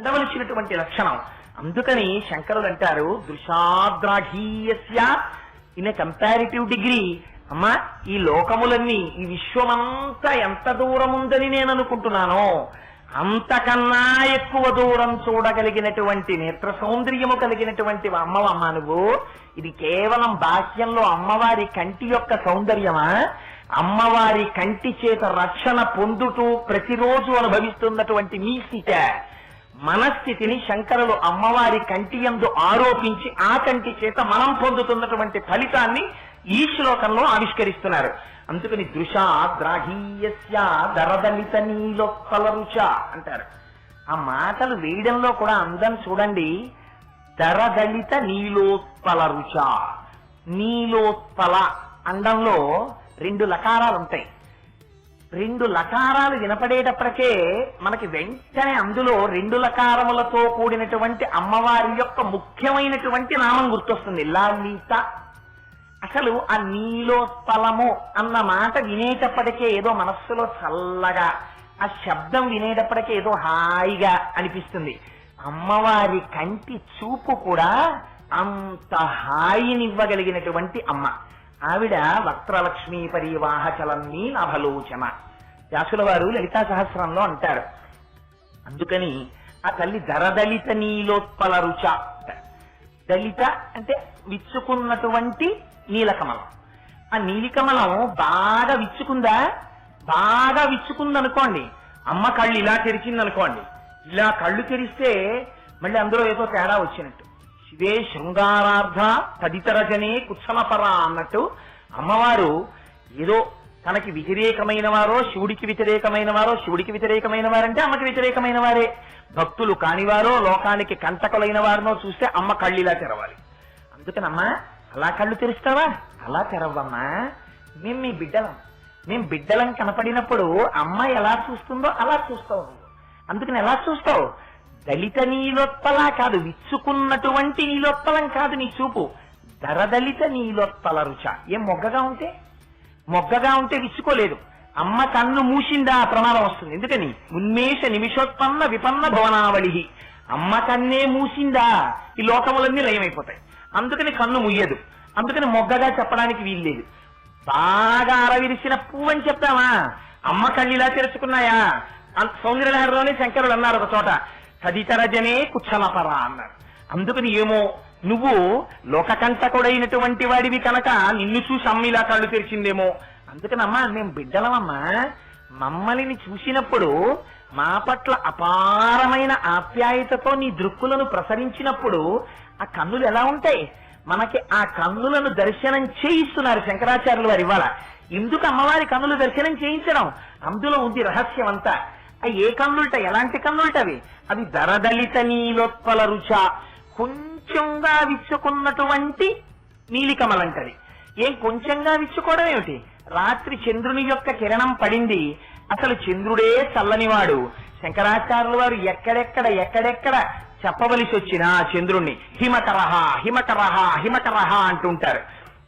ఉండవలసినటువంటి లక్షణం. అందుకని శంకరులు అంటారు దృశాద్రాఘీయస్య ఇన్ కంపారిటివ్ డిగ్రీ. అమ్మా ఈ లోకములన్నీ ఈ విశ్వమంతా ఎంత దూరం ఉందని నేను అనుకుంటున్నానో అంతకన్నా ఎక్కువ దూరం చూడగలిగినటువంటి నేత్ర సౌందర్యము కలిగినటువంటి అమ్మవమ్మ నువ్వు. ఇది కేవలం బాహ్యంలో అమ్మవారి కంటి యొక్క సౌందర్యమా? అమ్మవారి కంటి చేత రక్షణ పొందుతూ ప్రతిరోజు అనుభవిస్తున్నటువంటి మీ స్థిత. మనస్థితిని శంకరులు అమ్మవారి కంటి ఎందు ఆరోపించి ఆ కంటి చేత మనం పొందుతున్నటువంటి ఫలితాన్ని ఈ శ్లోకంలో ఆవిష్కరిస్తున్నారు. అందుకని దృశ ద్రాఘీయస్య దరదలిత నీలోత్పల రుచ అంటారు. ఆ మాటలు వేయడంలో కూడా అందం చూడండి. దరదలిత నీలోత్పల రుచ. నీలోత్పల అండంలో రెండు లకారాలు ఉంటాయి రెండు లకారాలు వినపడేటప్పటికే మనకి వెంటనే అందులో రెండు లకారములతో కూడినటువంటి అమ్మవారి యొక్క ముఖ్యమైనటువంటి నామం గుర్తొస్తుంది. లాలిత అసలు ఆ నీలోత్పలము అన్న మాట వినేటప్పటికే ఏదో మనస్సులో చల్లగా ఆ శబ్దం వినేటప్పటికే ఏదో హాయిగా అనిపిస్తుంది. అమ్మవారి కంటి చూపు కూడా అంత హాయినివ్వగలిగినటువంటి అమ్మ. ఆవిడ వక్రలక్ష్మీ పరివాహచలన్నీ నభలోచన. వ్యాసుల వారు లలితా సహస్రంలో అంటారు. అందుకని ఆ తల్లి దరదలిత నీలోత్పల రుచ దళిత అంటే విచ్చుకున్నటువంటి నీలకమలం. ఆ నీలికమలం బాగా విచ్చుకుందా? బాగా విచ్చుకుందనుకోండి. అమ్మ కళ్ళు ఇలా తెరిచిందనుకోండి. ఇలా కళ్ళు తెరిస్తే మళ్ళీ అందులో ఏదో తేడా వచ్చినట్టు. శివే శృంగారార్థ తదితరజనే కుత్సలపర అన్నట్టు అమ్మవారు ఏదో తనకి వ్యతిరేకమైన వారో శివుడికి వ్యతిరేకమైన వారో శివుడికి వ్యతిరేకమైన వారంటే అమ్మకి వ్యతిరేకమైన వారే. భక్తులు కానివారో లోకానికి కంటకులైన వారినో చూస్తే అమ్మ కళ్ళిలా తెరవాలి. అందుకనమ్మా అలా కళ్ళు తెరుస్తావా? అలా తెరవమ్మా. మేం మీ బిడ్డలం. మేము బిడ్డలం కనపడినప్పుడు అమ్మ ఎలా చూస్తుందో అలా చూస్తావు అందుకని ఎలా చూస్తావు? దళిత నీలోత్పల కాదు విచ్చుకున్నటువంటి నీలోత్పలం కాదు నీ చూపు. దరదళిత నీలోత్పల రుచ. ఏం మొగ్గగా ఉంటే? మొగ్గగా ఉంటే విచ్చుకోలేదు. అమ్మ కన్ను మూసిందా? ప్రమాదం వస్తుంది. ఎందుకని? ఉన్మేష నిమిషోత్పన్న విపన్న భవనావళి అమ్మ కన్నే మూసిందా? ఈ లోకములన్నీ లయమైపోతాయి. అందుకని కన్ను ముయ్యదు. అందుకని మొగ్గగా చెప్పడానికి వీల్లేదు బాగా అరవిరిసిన పువ్వు అని చెప్తామా అమ్మ కళ్ళు ఇలా తెరుచుకున్నాయా? అన్- సౌందర్యలహరిలోనే శంకరుడు అన్నారు ఒక చోట. తదితరజనే కుచ్చలపర అన్నారు అందుకని ఏమో నువ్వు లోకకంటకుడైనటువంటి వాడివి కనుక నిన్ను చూసి అమ్మ ఇలా కళ్ళు తెరిచిందేమో. అందుకనమ్మా మేము బిడ్డలమమ్మా. మమ్మల్ని చూసినప్పుడు మా పట్ల అపారమైన ఆప్యాయతతో నీ దృక్కులను ప్రసరించినప్పుడు ఆ కన్నులు ఎలా ఉంటాయి? మనకి ఆ కన్నులను దర్శనం చేయిస్తున్నారు శంకరాచార్యులు వారు ఇవాళ. ఎందుకు అమ్మవారి కన్నులు దర్శనం చేయించడం? అందులో ఉంది రహస్యం అంతా అవి ఏ కన్నులుట? ఎలాంటి కన్నులుటవి అవి? దరదలిత నీలోత్పల రుచ. కొంచెంగా విచ్చుకున్నటువంటి నీలికమలంటది ఏం కొంచెంగా విచ్చుకోవడం ఏమిటి? రాత్రి చంద్రుని యొక్క కిరణం పడింది. అసలు చంద్రుడే చల్లనివాడు. శంకరాచార్యుల వారు ఎక్కడెక్కడ ఎక్కడెక్కడ చెప్పవలసి వచ్చిన చంద్రుణ్ణి హిమకరహ హిమకరహ హిమకరహ అంటుంటారు.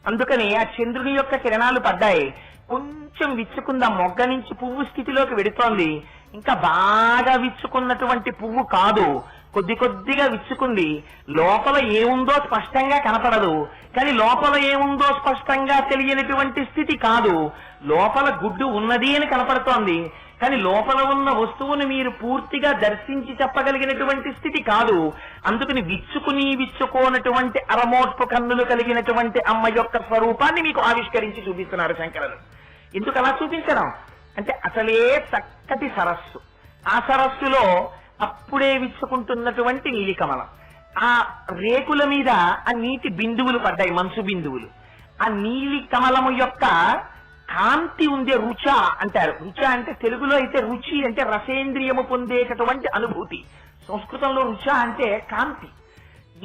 అందుకని ఆ చంద్రుని యొక్క కిరణాలు పడ్డాయి. కొంచెం విచ్చుకుందా? మొగ్గ నుంచి పువ్వు స్థితిలోకి వెడుతోంది. ఇంకా బాగా విచ్చుకున్నటువంటి పువ్వు కాదు. కొద్ది కొద్దిగా విచ్చుకుంది. లోపల ఏముందో స్పష్టంగా కనపడదు. కానీ లోపల ఏముందో స్పష్టంగా తెలియనటువంటి స్థితి కాదు. లోపల గుడ్డు ఉన్నది అని కనపడుతోంది. కానీ లోపల ఉన్న వస్తువుని మీరు పూర్తిగా దర్శించి చెప్పగలిగినటువంటి స్థితి కాదు. అందుకని విచ్చుకుని విచ్చుకోనటువంటి అరమోట్పు కన్నులు కలిగినటువంటి అమ్మ యొక్క స్వరూపాన్ని మీకు ఆవిష్కరించి చూపిస్తున్నారు శంకరులు ఎందుకు అలా చూపించడం? అంటే అసలే చక్కటి సరస్సు. ఆ సరస్సులో అప్పుడే విచ్చుకుంటున్నటువంటి నీలికమలం. ఆ రేకుల మీద ఆ నీటి బిందువులు పడ్డాయి మంచు బిందువులు. ఆ నీలి కమలము యొక్క కాంతి ఉండే రుచ అంటారు. రుచ అంటే తెలుగులో అయితే రుచి అంటే రసేంద్రియము పొందేటటువంటి అనుభూతి. సంస్కృతంలో రుచ అంటే కాంతి.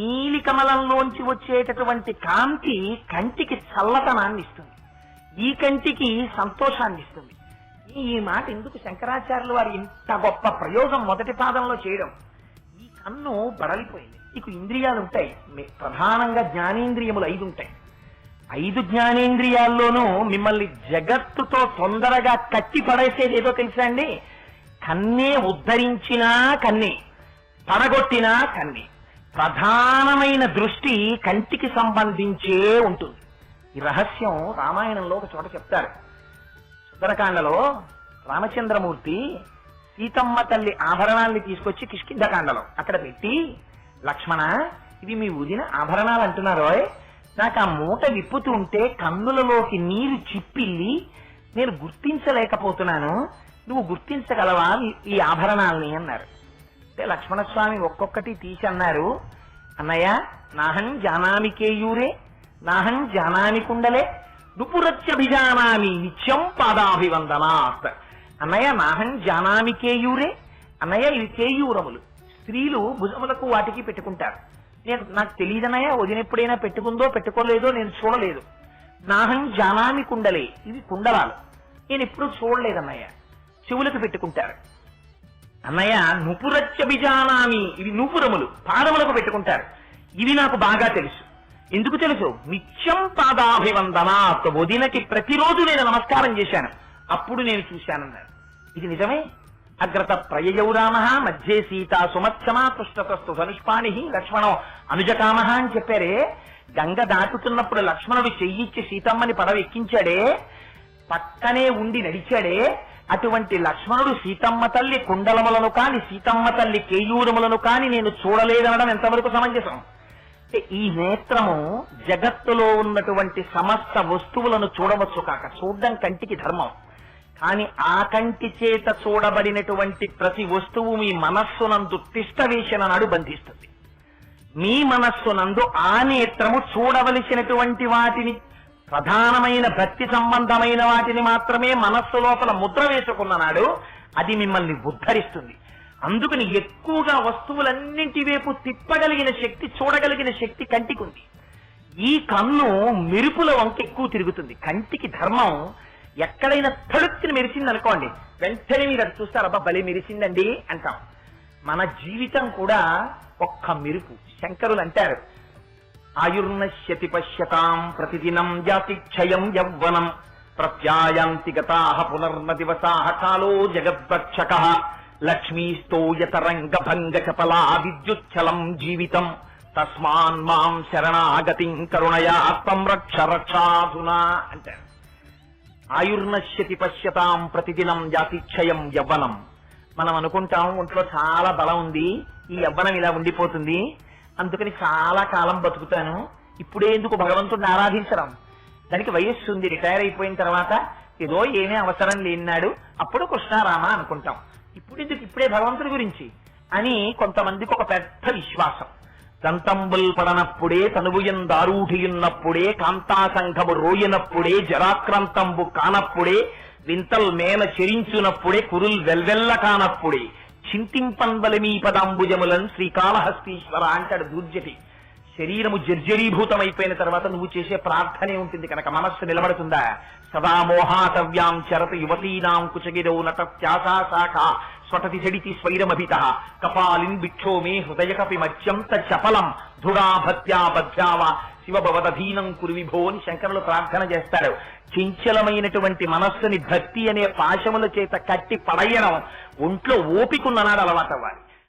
నీలి కమలంలోంచి వచ్చేటటువంటి కాంతి కంటికి చల్లతనాన్ని ఇస్తుంది ఈ కంటికి సంతోషాన్ని ఇస్తుంది ఈ మాట ఎందుకు శంకరాచార్యులు వారు ఇంత గొప్ప ప్రయోగం మొదటి పాదంలో చేయడం? ఈ కన్ను బడలిపోయింది. నీకు ఇంద్రియాలు ఉంటాయి. మీ- ప్రధానంగా జ్ఞానేంద్రియములు ఐదు ఉంటాయి. ఐదు జ్ఞానేంద్రియాల్లోనూ మిమ్మల్ని జగత్తుతో తొందరగా కట్టి పడేసేది ఏదో తెలుసా అండి? కన్నే ఉద్ధరించినా కన్నే పడగొట్టినా కన్నే. ప్రధానమైన దృష్టి కంటికి సంబంధించే ఉంటుంది. ఈ రహస్యం రామాయణంలో ఒక చోట చెప్తారు. ఉత్తరకాండలో రామచంద్రమూర్తి సీతమ్మ తల్లి ఆభరణాల్ని తీసుకొచ్చి కిష్కింధకాండలో అక్కడ పెట్టి లక్ష్మణ ఇవి మీ వదిన ఆభరణాలు అంటున్నారో నాకు ఆ మూట విప్పుతుంటే కన్నులలోకి నీరు చిప్పిల్లి నేను గుర్తించలేకపోతున్నాను. నువ్వు గుర్తించగలవా ఈ- ఆభరణాలని? అన్నారు. అంటే లక్ష్మణస్వామి ఒక్కొక్కటి తీసి అన్నారు. అన్నయ్య నాహం జానామి కేయూరే నాహం జానామి కుండలే నుపురత్యభిజానామి నిత్యం పాదాభివందనాత్ అన్నయ్య నాహం జానామి కేయూరే అన్నయ్య ఇవి కేయూరములు స్త్రీలు భుజములకు వాటికి పెట్టుకుంటారు నేను నాకు తెలియదన్నయ్య వదిన ఎప్పుడైనా పెట్టుకుందో పెట్టుకోలేదో నేను చూడలేదు నాహం జానామి కుండలే ఇవి కుండలాలు నేను ఎప్పుడూ చూడలేదన్నయ్య చెవులకు పెట్టుకుంటారు అన్నయ్య నుపురత్యభిజానామి ఇవి నూపురములు పాదములకు పెట్టుకుంటారు ఇవి నాకు బాగా తెలుసు ఎందుకు తెలుసు నిత్యం పాదాభివందన వదినకి ప్రతిరోజు నేను నమస్కారం చేశాను. అప్పుడు నేను చూశానన్నాడు. ఇది నిజమే? అగ్రత ప్రయయౌ రామ మధ్యే సీత సుమత్సమా పృష్ఠతస్తు ధనుష్పాణి లక్ష్మణం అనుజకామ అని చెప్పారే. గంగ దాటుతున్నప్పుడు లక్ష్మణుడు చెయ్యిచ్చి సీతమ్మని పడవ ఎక్కించాడే. పక్కనే ఉండి నడిచాడే. అటువంటి లక్ష్మణుడు సీతమ్మ తల్లి కుండలములను కాని సీతమ్మ తల్లి కేయూరములను కాని నేను చూడలేదనడం ఎంతవరకు సమంజసం? ఈ నేత్రము జగత్తులో ఉన్నటువంటి సమస్త వస్తువులను చూడవచ్చు కాక. చూడడం కంటికి ధర్మం. కాని ఆ కంటి చేత చూడబడినటువంటి ప్రతి వస్తువు మీ మనస్సునందు తిష్ట వేసిన నాడు బంధిస్తుంది. మీ మనస్సునందు ఆ నేత్రము చూడవలసినటువంటి వాటిని ప్రధానమైన భక్తి సంబంధమైన వాటిని మాత్రమే మనస్సు లోపల ముద్ర వేసుకున్న నాడు అది మిమ్మల్ని ఉద్ధరిస్తుంది. అందుకని ఎక్కువగా వస్తువులన్నింటి వైపు తిప్పగలిగిన శక్తి చూడగలిగిన శక్తి కంటికి ఉంది ఈ కన్ను మెరుపుల వంక ఎక్కువ తిరుగుతుంది. కంటికి ధర్మం ఎక్కడైనా తడుక్కుని మెరిసింది అనుకోండి వెంటనే మీరు అది చూస్తారు అబ్బా భలే మెరిసిందండి అంటాం. మన జీవితం కూడా ఒక్క మెరుపు శంకరులు అంటారు. ఆయుర్నశ్యతి పశ్యతాం ప్రతిదినం జాతి క్షయం యవ్వనం ప్రత్యాయాంతి గతా పునర్న దివసాహ కాలో జగద్వక్షక లక్ష్మీస్తోయతరంగ భంగ చపలా విద్యుచ్చలం జీవితం తస్మాన్ మాం శరణాగతిం కరుణయాత్తం రక్ష రక్షాధునా అంటారు ఆయుర్నశ్యతి పశ్యతాం ప్రతిదినం జాతిక్షయం యవ్వనం మనం అనుకుంటాం ఒంట్లో చాలా బలం ఉంది. ఈ యవ్వనం ఇలా ఉండిపోతుంది. అందుకని చాలా కాలం బతుకుతాను. ఇప్పుడే ఎందుకు భగవంతుడిని ఆరాధించడం? దానికి వయస్సు ఉంది రిటైర్ అయిపోయిన తర్వాత ఏదో ఏమీ అవసరం లేనినాడు అప్పుడు కృష్ణారామ అనుకుంటాం. ఇప్పుడు ఎందుకు ఇప్పుడే భగవంతుడి గురించి? అని కొంతమందికి ఒక పెద్ద విశ్వాసం. దంతంబుల్ పడనప్పుడే తనువుయందారూఢియున్నప్పుడే కాంతాసంఘము రోయినప్పుడే జరాక్రంతంబు కానప్పుడే వింతల్ మేల చెరించునప్పుడే కురుల్ వెల్వెల్ల కానప్పుడే చింతింపంబలమీ పదాంబుజములన్ శ్రీకాళహస్తీశ్వర అంటాడు దూర్జటి. శరీరము జర్జరీభూతమైపోయిన తర్వాత నువ్వు చేసే ప్రార్థనే ఉంటుంది కనుక మనస్సు నిలబడుతుందా? సదా మోహాతవ్యాం చరత యువతీనాం కుచగిరౌ నట త్యాసా శాఖ స్వటతి జడితి స్వైరమభిత కపాలిన్ బిక్షోమి హృదయ కపి మత్యంత చపలం ధుడా భత్యా బధ్యావ శివభవదధీనం కురు విభో అని శంకరులు ప్రార్థన చేస్తారు. చించలమైనటువంటి మనస్సుని భక్తి అనే పాశముల చేత కట్టి పడయడం ఒంట్లో ఓపికన్ననాడు అలవాటవ్వాలి.